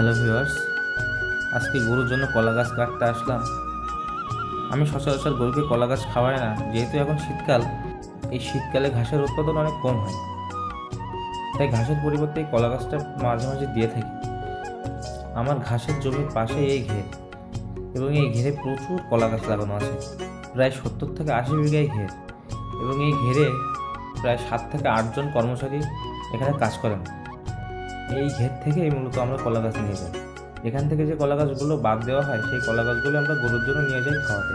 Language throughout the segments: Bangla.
হ্যালো ভিউয়ার্স, আজকে গরুর জন্য কলা গাছ কাটতে আসলাম। আমি সচরাচর গরুকে কলা গাছ খাওয়াই না, যেহেতু এখন শীতকাল, এই শীতকালে ঘাসের উৎপাদন অনেক কম হয়। তাই ঘাসের পরিবর্তে এই কলা গাছটা মাঝে মাঝে দিয়ে থাকি। আমার ঘাসের জমির পাশে এই ঘের এবং এই ঘেরে প্রচুর কলা গাছ লাগানো আছে। প্রায় সত্তর থেকে আশি বিঘায় ঘের এবং এই ঘেরে প্রায় সাত থেকে আটজন কর্মচারী এখানে কাজ করেন। এই ঘের থেকেই মূলত আমরা কলা গাছ নিয়ে যাই। এখান থেকে যে কলা গাছগুলো বাদ দেওয়া হয়, সেই কলা গাছগুলো আমরা গরুর জন্য নিয়ে যাই খাওয়াতে।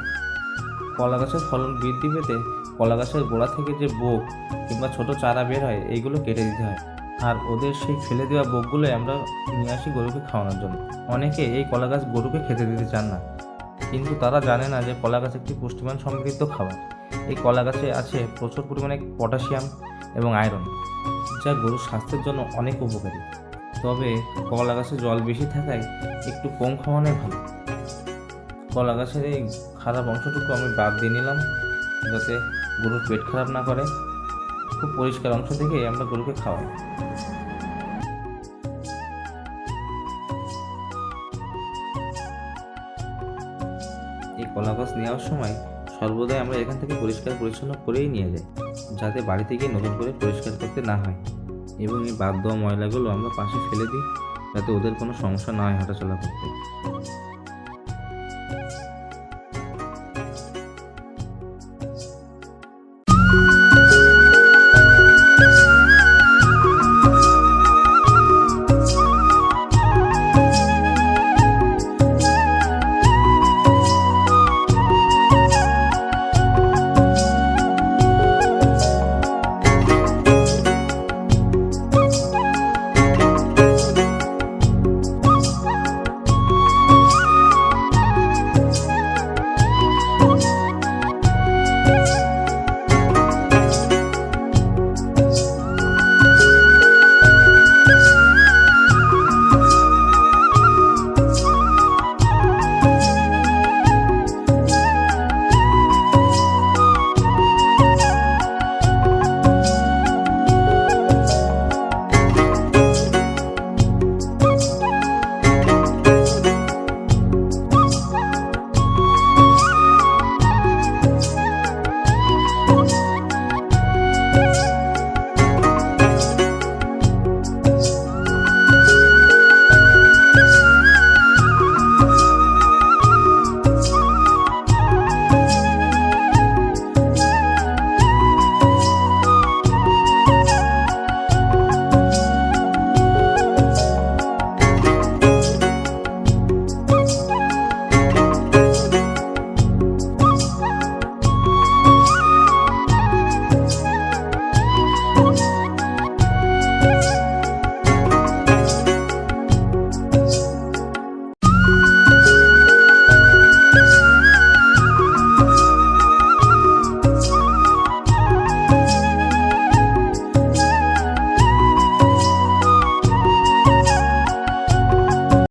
কলা গাছের ফলন বৃদ্ধি পেতে কলা গাছের গোড়া থেকে যে বোক কিংবা ছোট চারা বের হয়, এইগুলো কেটে দিতে হয়। আর ওদের সেই ফেলে দেওয়া বোকগুলোই আমরা নিয়ে আসি গরুকে খাওয়ানোর জন্য। অনেকে এই কলা গাছ গরুকে খেতে দিতে চান না। কিন্তু তারা জানে না যে কলা গাছ একটি পুষ্টিমান সমৃদ্ধ খাবার। এই কলা গাছে আছে প্রচুর পরিমাণে পটাশিয়াম এবং আয়রন, যা গরুর স্বাস্থ্যের জন্য অনেক উপকারী। তবে কলা গাছে জল বেশি থাকায় একটু কম খাওয়ানোই ভালো। কলা গাছের এই খারাপ অংশটুকু আমি বাদ দিয়ে নিলাম, যাতে গরুর পেট খারাপ না করে। খুব পরিষ্কার অংশ থেকে আমরা গরুকে খাওয়াই। এই কলা গাছ নেওয়ার সময় সর্বদাই আমরা এখান থেকে পরিষ্কার পরিচ্ছন্ন করেই নিয়ে যাই, যাতে বাড়িতে গিয়ে নতুন করে পরিষ্কার করতে না হয়। এবং এই বাদ দেওয়া ময়লাগুলো আমরা পাশে ফেলে দিই, যাতে ওদের কোনো সমস্যা না হয় হাঁটাচলা করতে।